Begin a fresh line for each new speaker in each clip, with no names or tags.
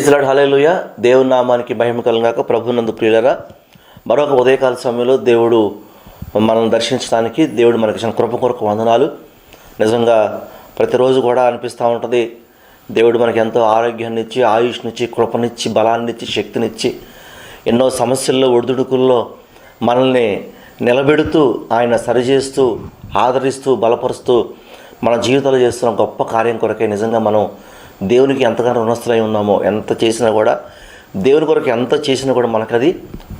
ఇస్లాడ్ hallelujah దేవుని నామానికి మహిమ కలుగాక ప్రభునందు ప్రియులరా మరొక ఉదయకాల సమయంలో దేవుడు మనల్ని దర్శించడానికి దేవుడు మనకి ఇచ్చిన కృప కొరకు వందనాలు. నిజంగా ప్రతిరోజు కూడా అనిపిస్తూ ఉంటుంది దేవుడు మనకి ఎంతో ఆరోగ్యాన్ని ఇచ్చి ఆయుష్నిచ్చి కృపనిచ్చి బలాన్నిచ్చి శక్తినిచ్చి ఎన్నో సమస్యల్లో ఒడిదుడుకుల్లో మనల్ని నిలబెడుతూ ఆయన సరిచేస్తూ ఆదరిస్తూ బలపరుస్తూ మన జీవితాలు చేస్తున్న గొప్ప కార్యం కొరకే నిజంగా మనం దేవునికి ఎంతగానో రుణస్థులై ఉన్నామో ఎంత చేసినా కూడా దేవుని కొరకు ఎంత చేసినా కూడా మనకు అది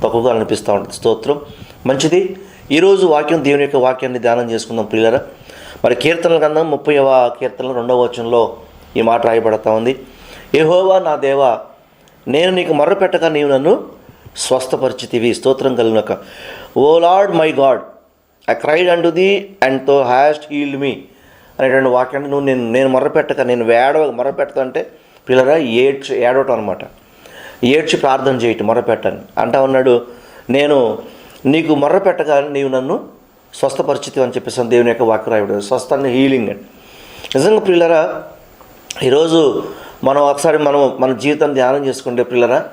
తక్కువగా అనిపిస్తూ ఉంటుంది. స్తోత్రం. మంచిది. ఈరోజు వాక్యం దేవుని యొక్క వాక్యాన్ని ధ్యానం చేసుకుందాం ప్రియులరా. మరి కీర్తనల కన్నా ముప్పైవ కీర్తనలు రెండవ వచనంలో ఈ మాట రాయబడతా ఉంది. ఏహోవా నా దేవా నేను నీకు మొర్ర పెట్టక నీవు నన్ను స్వస్థపరిచితివి. స్తోత్రం కలిగినక. O Lord my God I cried unto thee and thou hast healed me. అనేటువంటి వాక్యాన్ని నువ్వు నేను నేను మొరపెట్టక నేను వేడ మొర్రపెడతా అంటే పిల్లరా ఏడ్చి ఏడవటం అనమాట ఏడ్చి ప్రార్థన చేయటం మొరపెట్టని. అంటా ఉన్నాడు నేను నీకు మొర్రపెట్టగా నీవు నన్ను స్వస్థపరిచితి అని చెప్పేసి దేవుని యొక్క వాక్యం రాయబడి స్వస్థ హీలింగ్ అని. నిజంగా పిల్లరా ఈరోజు మనం ఒకసారి మనం మన జీవితాన్ని ధ్యానం చేసుకుంటే పిల్లరా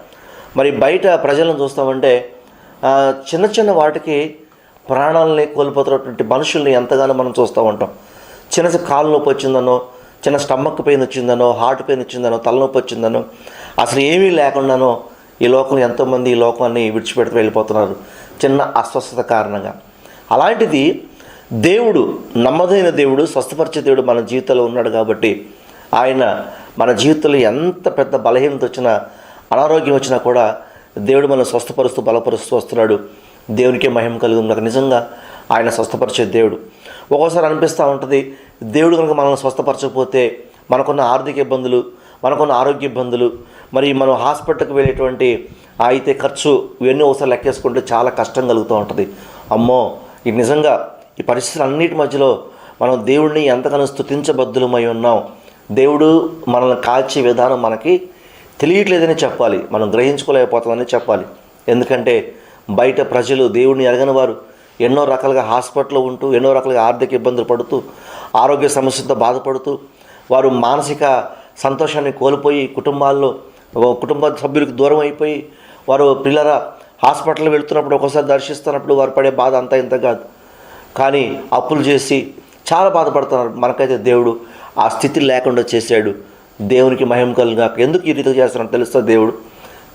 మరి బయట ప్రజలను చూస్తామంటే చిన్న చిన్న వాటికి ప్రాణాలని కోల్పోతున్నటువంటి మనుషుల్ని ఎంతగానో మనం చూస్తూ ఉంటాం. చిన్న కాలు నొప్పి వచ్చిందనో చిన్న స్టమక్ పెయిన్ వచ్చిందనో హార్ట్ పెయిన్ వచ్చిందనో తలనొప్పి వచ్చిందనో అసలు ఏమీ లేకుండానో ఈ లోకం ఎంతోమంది ఈ లోకాన్ని విడిచిపెడుతూ వెళ్ళిపోతున్నారు చిన్న అస్వస్థత కారణంగా. అలాంటిది దేవుడు నమ్మదైన దేవుడు స్వస్థపరిచే దేవుడు మన జీవితంలో ఉన్నాడు కాబట్టి ఆయన మన జీవితంలో ఎంత పెద్ద బలహీనత వచ్చినా అనారోగ్యం వచ్చినా కూడా దేవుడు మనం స్వస్థపరుస్తూ బలపరుస్తూ వస్తున్నాడు. దేవునికే మహిమ కలిగి ఉన్నాడు నిజంగా ఆయన స్వస్థపరిచే దేవుడు. ఒక్కోసారి అనిపిస్తూ ఉంటుంది దేవుడు కనుక మనల్ని స్వస్థపరచకపోతే మనకున్న ఆర్థిక ఇబ్బందులు మనకున్న ఆరోగ్య ఇబ్బందులు మరి మనం హాస్పిటల్కి వెళ్ళేటువంటి అయితే ఖర్చు ఇవన్నీ ఒకసారి లెక్కేసుకుంటే చాలా కష్టం కలుగుతూ ఉంటుంది. అమ్మో ఇది నిజంగా ఈ పరిస్థితులు అన్నిటి మధ్యలో మనం దేవుడిని ఎంతగానో స్థుతించబద్దులమై ఉన్నాం. దేవుడు మనల్ని కాల్చే విధానం మనకి తెలియట్లేదని చెప్పాలి. మనం గ్రహించుకోలేకపోతామని చెప్పాలి. ఎందుకంటే బయట ప్రజలు దేవుడిని ఎరగని వారు ఎన్నో రకాలుగా హాస్పిటల్లో ఉంటూ ఎన్నో రకాలుగా ఆర్థిక ఇబ్బందులు పడుతూ ఆరోగ్య సమస్యలతో బాధపడుతూ వారు మానసిక సంతోషాన్ని కోల్పోయి కుటుంబాల్లో కుటుంబ సభ్యులకు దూరం అయిపోయి వారు పిల్లల హాస్పిటల్ వెళ్తున్నప్పుడు ఒకసారి దర్శిస్తున్నప్పుడు వారు పడే బాధ అంతా ఇంత కాదు. కానీ అప్పులు చేసి చాలా బాధపడుతున్నారు. మనకైతే దేవుడు ఆ స్థితి లేకుండా చేశాడు. దేవునికి మహిమ కలుగాక ఎందుకు ఈ రీతిగా చేస్తున్నాడు తెలుస్తా దేవుడు?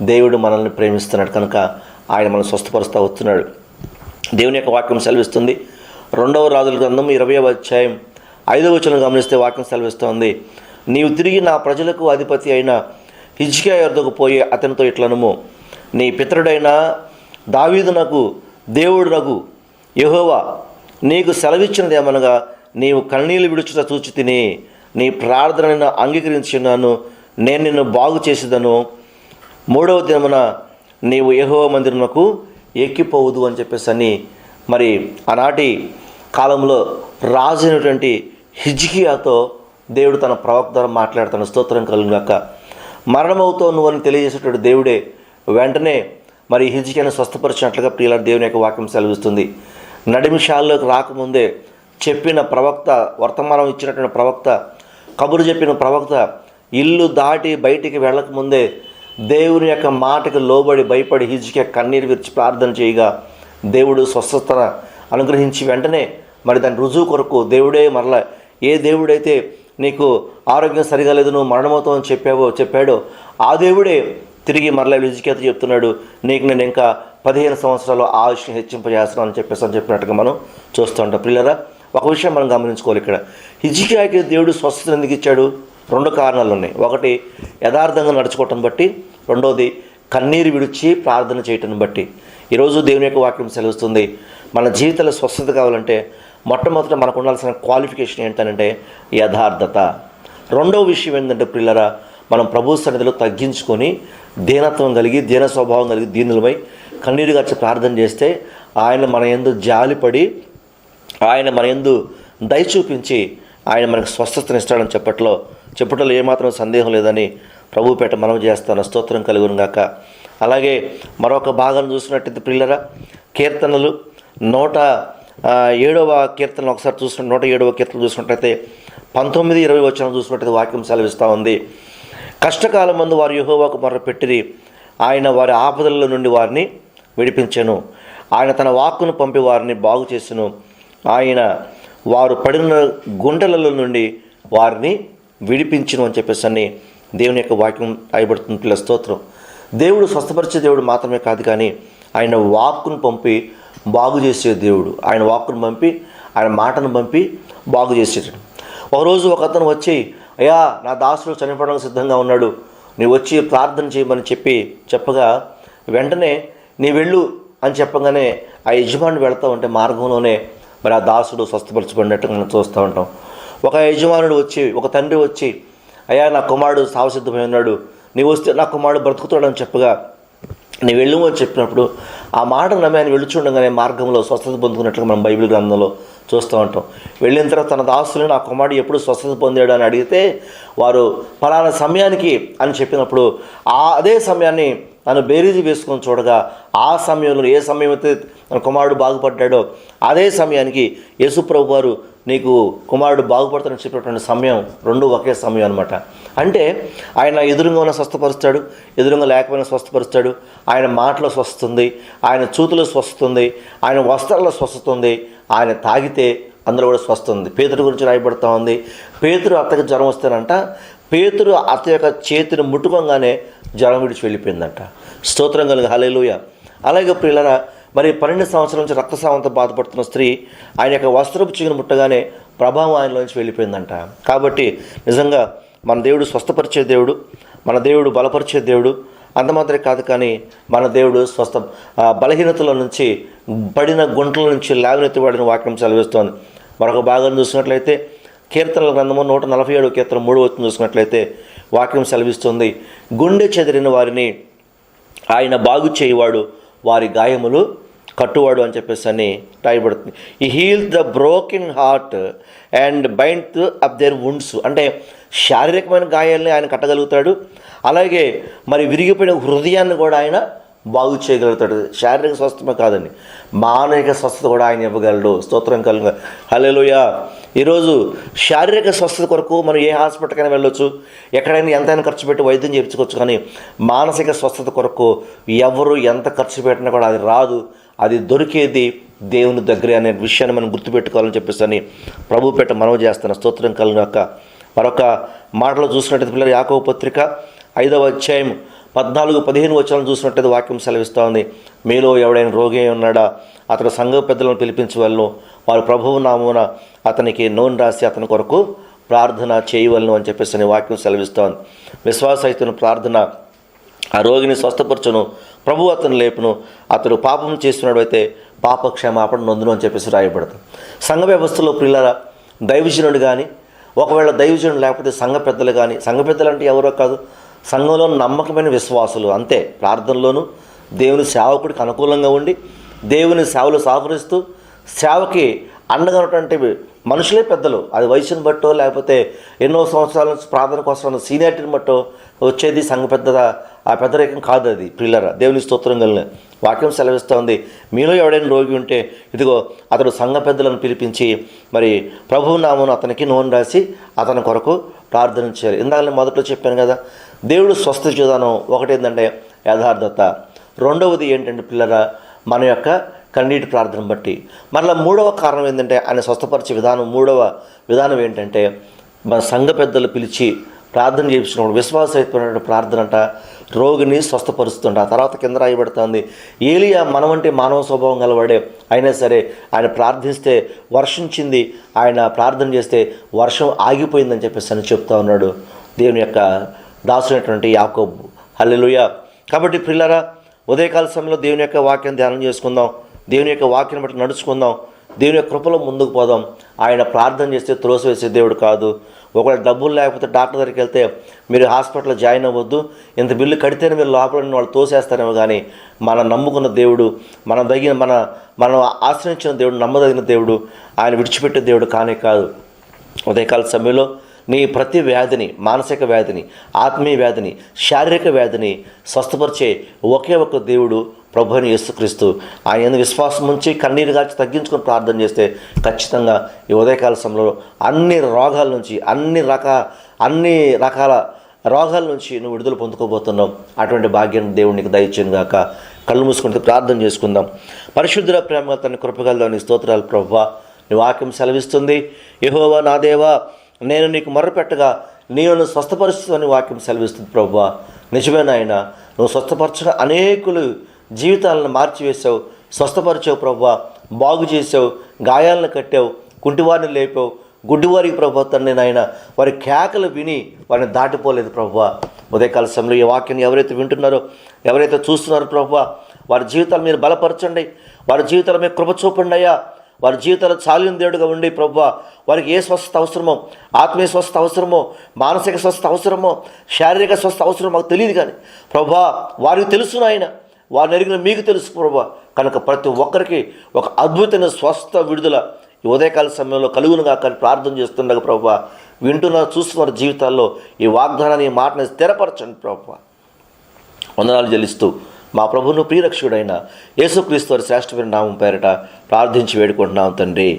దేవుడు మనల్ని ప్రేమిస్తున్నాడు. కనుక ఆయన మనం స్వస్థపరుస్తూ వస్తున్నాడు. దేవుని యొక్క వాక్యం సెలవిస్తుంది. రెండవ రాజుల గ్రంథం ఇరవై అధ్యాయం ఐదవ వచనం గమనిస్తే వాక్యం సెలవిస్తోంది. నీవు తిరిగి నా ప్రజలకు అధిపతి అయిన హిజ్కియా యొద్దకు పోయి అతనితో ఇట్లనము. నీ పితరుడైన దావీదునకు దేవుడునకు యహోవా నీకు సెలవిచ్చినదేమనగా నీవు కన్నీళ్ళు విడుచుట చూచి తిని నీ ప్రార్థనను అంగీకరించున్నాను నేను నిన్ను బాగు చేసేదను. మూడవ దినమున నీవు యహోవ మందిరమునకు ఎక్కిపోవద్దు అని చెప్పేసి అని మరి ఆనాటి కాలంలో రాజు అయినటువంటి హిజ్కియాతో దేవుడు తన ప్రవక్త ద్వారా మాట్లాడుతున్న స్తోత్రం కలుగాక మరణమవుతో నువ్వు అని తెలియజేసేటువంటి దేవుడే వెంటనే మరి హిజ్కియాను స్వస్థపరిచినట్లుగా ప్రియుల దేవుని యొక్క వాక్యం సెలవిస్తుంది. నడిమిషాల్లోకి రాకముందే చెప్పిన ప్రవక్త వర్తమానం ఇచ్చినటువంటి ప్రవక్త కబురు చెప్పిన ప్రవక్త ఇల్లు దాటి బయటికి వెళ్ళకముందే దేవుని యొక్క మాటకు లోబడి భయపడి హిజ్కియా కన్నీరు విరిచి ప్రార్థన చేయగా దేవుడు స్వస్థత అనుగ్రహించి వెంటనే మరి దాని రుజువు కొరకు దేవుడే మరల ఏ దేవుడైతే నీకు ఆరోగ్యం సరిగా లేదు నువ్వు మరణమవుతావని చెప్పావో చెప్పాడో ఆ దేవుడే తిరిగి మరలా విజికేత చెప్తున్నాడు నీకు నేను ఇంకా పదిహేను సంవత్సరాలు ఆయుష్ని హెచ్చింపజేస్తున్నాను అని చెప్పేసి అని చెప్పినట్టుగా మనం చూస్తూ ఉంటాం. పిల్లరా ఒక విషయం మనం గమనించుకోవాలి ఇక్కడ. హిజ్కియాకి దేవుడు స్వస్థత ఎందుకు ఇచ్చాడు? రెండు కారణాలు ఉన్నాయి. ఒకటి యథార్థంగా నడుచుకోవటం బట్టి. రెండోది కన్నీరు విడిచి ప్రార్థన చేయటం బట్టి. ఈరోజు దేవుని యొక్క వాక్యం సెలవుస్తుంది. మన జీవితంలో స్వస్థత కావాలంటే మొట్టమొదట మనకు ఉండాల్సిన క్వాలిఫికేషన్ ఏంటంటే యథార్థత. రెండవ విషయం ఏంటంటే పిల్లరా మనం ప్రభు సన్నిధిలో తగ్గించుకొని దీనత్వం కలిగి దీన స్వభావం కలిగి దీనులమై కన్నీరు గచ్చి ప్రార్థన చేస్తే ఆయన మన ఎందు జాలిపడి ఆయన మన ఎందు దయ చూపించి ఆయన మనకు స్వస్థతనిస్తాడని చెప్పట్లో చెప్పుటలో ఏమాత్రం సందేహం లేదని ప్రభుపేట మనం చేస్తాను స్తోత్రం కలుగునుగాక అలాగే మరొక భాగం చూసినట్టయితే పిల్లరా కీర్తనలు నూట ఏడవ కీర్తన ఒకసారి చూసిన నూట ఏడవ కీర్తన చూసినట్టయితే పంతొమ్మిది ఇరవై వచ్చిన చూసినట్టయితే వాక్యం సెలవిస్తూ ఉంది. కష్టకాలం మందు వారు యహోవాకు మొర్రపెట్టిరి ఆయన వారి ఆపదల నుండి వారిని విడిపించెను. ఆయన తన వాక్కును పంపి వారిని బాగు చేసెను ఆయన వారు పడిన గుండెలలో నుండి వారిని విడిపించును అని చెప్పేసి అని దేవుని యొక్క వాక్యం రాయబడుతుంది పిల్ల స్తోత్రం. దేవుడు స్వస్థపరిచే దేవుడు మాత్రమే కాదు కానీ ఆయన వాక్కును పంపి బాగు చేసే దేవుడు. ఆయన వాక్కును పంపి ఆయన మాటను పంపి బాగు చేసేటాడు ఒకరోజు ఒక అతను వచ్చి అయ్యా నా దాసుడు చనిపోవడానికి సిద్ధంగా ఉన్నాడు. నీవు వచ్చి ప్రార్థన చేయమని చెప్పి చెప్పగా వెంటనే నీ వెళ్ళు అని చెప్పగానే ఆ యజమాని వెళతా ఉంటే మార్గంలోనే మరి ఆ దాసుడు స్వస్థపరచబడినట్టు మనం చూస్తూ ఉంటాం. ఒక యజమానుడు వచ్చి ఒక తండ్రి వచ్చి అయ్యా నా కుమారుడు సావసిద్ధమై ఉన్నాడు నీవు వస్తే నా కుమారుడు బ్రతుకుతాడని చెప్పగా నీ వెళ్ళు అని చెప్పినప్పుడు ఆ మాట నమ్మి ఆయన వెళ్ళుచుండగానే మార్గంలో స్వస్థత పొందుకున్నట్లు మనం బైబిల్ గ్రంథంలో చూస్తూ ఉంటాం. వెళ్ళిన తర్వాత తన దాసుని నా కుమారుడు ఎప్పుడు స్వస్థత పొందాడు అని అడిగితే వారు ఫలానా సమయానికి అని చెప్పినప్పుడు ఆ అదే సమయాన్ని తను బేరీజు వేసుకొని చూడగా ఆ సమయంలో ఏ సమయం అయితే తన కుమారుడు బాగుపడ్డాడో అదే సమయానికి యేసుప్రభు వారు నీకు కుమారుడు బాగుపడతాడని చెప్పినటువంటి సమయం రెండు ఒకే సమయం అనమాట అంటే ఆయన ఎదురుగా ఉన్న స్వస్థపరుస్తాడు ఎదురుగా లేకపోయినా స్వస్థపరుస్తాడు ఆయన మాటలో స్వస్తుంది ఆయన చూతులో స్వస్తుంది ఆయన వస్త్రాల్లో స్వస్తుంది ఆయన తాగితే అందులో కూడా స్వస్తుంది పేతురు గురించి రాయబడుతూ ఉంది. పేతురు అత్తకి జ్వరం వస్తేనంట పేతురు అత్త యొక్క చేతిని ముట్టుకోగానే జ్వరం విడిచి వెళ్ళిపోయిందంట. స్తోత్రం కలిగి హలేలుయ అలాగే పిల్లరా మరి పన్నెండు సంవత్సరాల నుంచి రక్తస్రావంతో బాధపడుతున్న స్త్రీ ఆయన యొక్క వస్త్రపు చిగురు ముట్టగానే ప్రభావం ఆయనలోంచి వెళ్ళిపోయిందంట. కాబట్టి నిజంగా మన దేవుడు స్వస్థపరిచే దేవుడు మన దేవుడు బలపరిచే దేవుడు అంత మాత్రమే కాదు కానీ మన దేవుడు స్వస్థ బలహీనతల నుంచి పడిన గుంటల నుంచి లేవనెత్తివాడిన వాక్యం చదివిస్తోంది మరొక భాగం చూసినట్లయితే కీర్తనల గ్రంథము నూట నలభై ఏడు కీర్తన మూడు వచ్చిన చూసినట్లయితే వాక్యం సెలవిస్తుంది. గుండె చెదిరిన వారిని ఆయన బాగు చేయువాడు వారి గాయములు కట్టువాడు అని చెప్పేసి అని రాయబడుతుంది ఈ heal the broken heart and bind up their wounds అంటే శారీరకమైన గాయాలని ఆయన కట్టగలుగుతాడు. అలాగే మరి విరిగిపోయిన హృదయాన్ని కూడా ఆయన బాగు చేయగలుగుతాడు. శారీరక స్వస్థమే కాదండి. మానసిక స్వస్థత కూడా ఆయన ఇవ్వగలడు. స్తోత్రం కలుగు. హలోయ ఈరోజు శారీరక స్వస్థత కొరకు మనం ఏ హాస్పిటల్కైనా వెళ్ళొచ్చు. ఎక్కడైనా ఎంతైనా ఖర్చు పెట్టి వైద్యం చేయించుకోవచ్చు కానీ మానసిక స్వస్థత కొరకు ఎవరు ఎంత ఖర్చు పెట్టినా కూడా అది రాదు. అది దొరికేది దేవుని దగ్గరే అనే విషయాన్ని మనం గుర్తుపెట్టుకోవాలని చెప్పేసి అని ప్రభు పెట్ట మనవి చేస్తున్న స్తోత్రం కలుగాక మరొక మాటలో చూసినట్టయితే పిల్లలు యాకవ పత్రిక ఐదవ అధ్యాయం పద్నాలుగు పదిహేను వచనాలు చూసినట్టయితే వాక్యం సెలవిస్తూ ఉంది మీలో ఎవడైనా రోగి ఉన్నాడా? అతడు సంఘ పెద్దలను పిలిపించవలను. వారు ప్రభువు నామున అతనికి నోన్ రాసి అతని కొరకు ప్రార్థన చేయవలను అని చెప్పేసి అని వాక్యం సెలవిస్తోంది. విశ్వాసహితుని ప్రార్థన ఆ రోగిని స్వస్థపరచును. ప్రభు అతను లేపును. అతడు పాపం చేస్తున్నాడు అయితే పాప క్షమాపణ నొందును అని చెప్పేసి రాయబడుతుంది. సంఘ వ్యవస్థలో పిల్లల దైవజనుడు కానీ ఒకవేళ దైవజనుడు లేకపోతే సంఘ పెద్దలు కానీ సంఘ పెద్దలు అంటే ఎవరో కాదు సంఘంలో నమ్మకమైన విశ్వాసులు. అంతే ప్రార్థనలోను దేవుని సేవకుడికి అనుకూలంగా ఉండి దేవుని సేవలు సహకరిస్తూ సేవకి అండగా ఉన్నటువంటి మనుషులే పెద్దలు. అది వయసుని బట్టో లేకపోతే ఎన్నో సంవత్సరాల నుంచి ప్రార్థన కోసం సీనియారిటీని బట్టో వచ్చేది సంఘ పెద్ద ఆ పెద్దరేకం కాదు అది ప్రిల్లర. దేవుని స్తోత్రం కలిగిన వాక్యం సెలవిస్తోంది. మీలో ఎవడైనా రోగి ఉంటే ఇదిగో అతడు సంఘ పెద్దలను పిలిపించి మరి ప్రభువు నామను అతనికి నూనె రాసి అతని కొరకు ప్రార్థన చేయాలి. ఇందాక నేను మొదట్లో చెప్పాను కదా దేవుడు స్వస్థ విధానం ఒకటి ఏంటంటే యథార్థత. రెండవది ఏంటంటే పిల్లర మన యొక్క కన్నీటి ప్రార్థన బట్టి. మరలా మూడవ కారణం ఏంటంటే ఆయన స్వస్థపరిచే విధానం మూడవ విధానం ఏంటంటే మన సంఘ పెద్దలు పిలిచి ప్రార్థన చేయించినప్పుడు విశ్వాసయుతమైన ప్రార్థన అంట రోగిని స్వస్థపరుస్తుంట. ఆ తర్వాత కింద రాయబడుతుంది ఏలియా మనవంటి మానవ స్వభావం గలవాడే అయినా సరే ఆయన ప్రార్థిస్తే వర్షించింది ఆయన ప్రార్థన చేస్తే వర్షం ఆగిపోయిందని చెప్పేసి అని చెప్తా ఉన్నాడు దేవుని యొక్క దాసునటువంటి యాకోబు. హల్లెలుయ. కాబట్టి పిల్లరా ఉదయకాల సమయంలో దేవుని యొక్క వాక్యం ధ్యానం చేసుకుందాం. దేవుని యొక్క వాక్యం బట్టి నడుచుకుందాం. దేవుని యొక్క కృపలో ముందుకు పోదాం. ఆయన ప్రార్థన చేస్తే త్రోసివేసే దేవుడు కాదు. ఒకవేళ డబ్బులు లేకపోతే డాక్టర్ దగ్గరికి వెళ్తే మీరు హాస్పిటల్లో జాయిన్ అవ్వద్దు. ఇంత బిల్లు కడితేనే మీరు లోపల వాళ్ళు తోసేస్తారేమో కానీ మనం నమ్ముకున్న దేవుడు మనం తగిన మన మనం ఆశ్రయించిన దేవుడు నమ్మదగిన దేవుడు ఆయన విడిచిపెట్టే దేవుడు కానే కాదు. ఉదయకాల సమయంలో నీ ప్రతి వ్యాధిని మానసిక వ్యాధిని ఆత్మీయ వ్యాధిని శారీరక వ్యాధిని స్వస్థపరిచే ఒకే ఒక దేవుడు ప్రభు అని యేసుక్రీస్తు ఆయన విశ్వాసం ఉంచి కన్నీరు కాల్చి తగ్గించుకొని ప్రార్థన చేస్తే ఖచ్చితంగా ఈ ఉదయకాల సమయంలో అన్ని రోగాల నుంచి అన్ని రకాల అన్ని రకాల రోగాల నుంచి నువ్వు విడుదల పొందుకోబోతున్నావు. అటువంటి భాగ్యం దేవునికి దయచేను గాక. కళ్ళు మూసుకుంటే ప్రార్థన చేసుకుందాం. పరిశుద్ధుల ప్రేమ తన కృపగలతో నీ స్తోత్రాలు ప్రభు నీ వాక్యం సెలవిస్తుంది. యహోవా నా దేవా నేను నీకు మర్రపెట్టగా నేను స్వస్థపరుస్తుందని వాక్యం సెలవిస్తుంది ప్రభా నిజమేనాయన నువ్వు స్వస్థపరచగా అనేకులు జీవితాలను మార్చివేశావు స్వస్థపరిచావు ప్రభా బాగు చేసావు గాయాలను కట్టావు కుంటివారిని లేపావు గుడ్డివారికి ప్రభా తండ్రి నాయన వారి కేకలు విని వారిని దాటిపోలేదు ప్రభా. ఉదయకాల సమయంలో ఈ వాక్యాన్ని ఎవరైతే వింటున్నారో ఎవరైతే చూస్తున్నారో ప్రభా వారి జీవితాలు మీరు బలపరచండి వారి జీవితాల మీద కృప చూపండి అయ్యా. వారి జీవితాలు చాలిన దేవుడుగా ఉండి ప్రభా వారికి ఏ స్వస్థత అవసరమో ఆత్మీయ స్వస్థత అవసరమో మానసిక స్వస్థత అవసరమో శారీరక స్వస్థత అవసరమో మాకు తెలియదు కానీ ప్రభా వారికి తెలుసు నాయన. వారిని అడిగిన మీకు తెలుసు ప్రభా. కనుక ప్రతి ఒక్కరికి ఒక అద్భుతమైన స్వస్థ విడుదల ఈ ఉదయకాల సమయంలో కలుగునుగా కానీ ప్రార్థన చేస్తుండగా ప్రభా. వింటున్న చూస్తున్న జీవితాల్లో ఈ వాగ్దానాన్ని ఈ మాటని స్థిరపరచండి ప్రభా. వందనాలు చెల్లిస్తూ మా ప్రభును ప్రియరక్షకుడైన యేసుక్రీస్తు వారి శ్రేష్టమైన నామం పేరిట ప్రార్థించి వేడుకుంటున్నాం తండ్రి.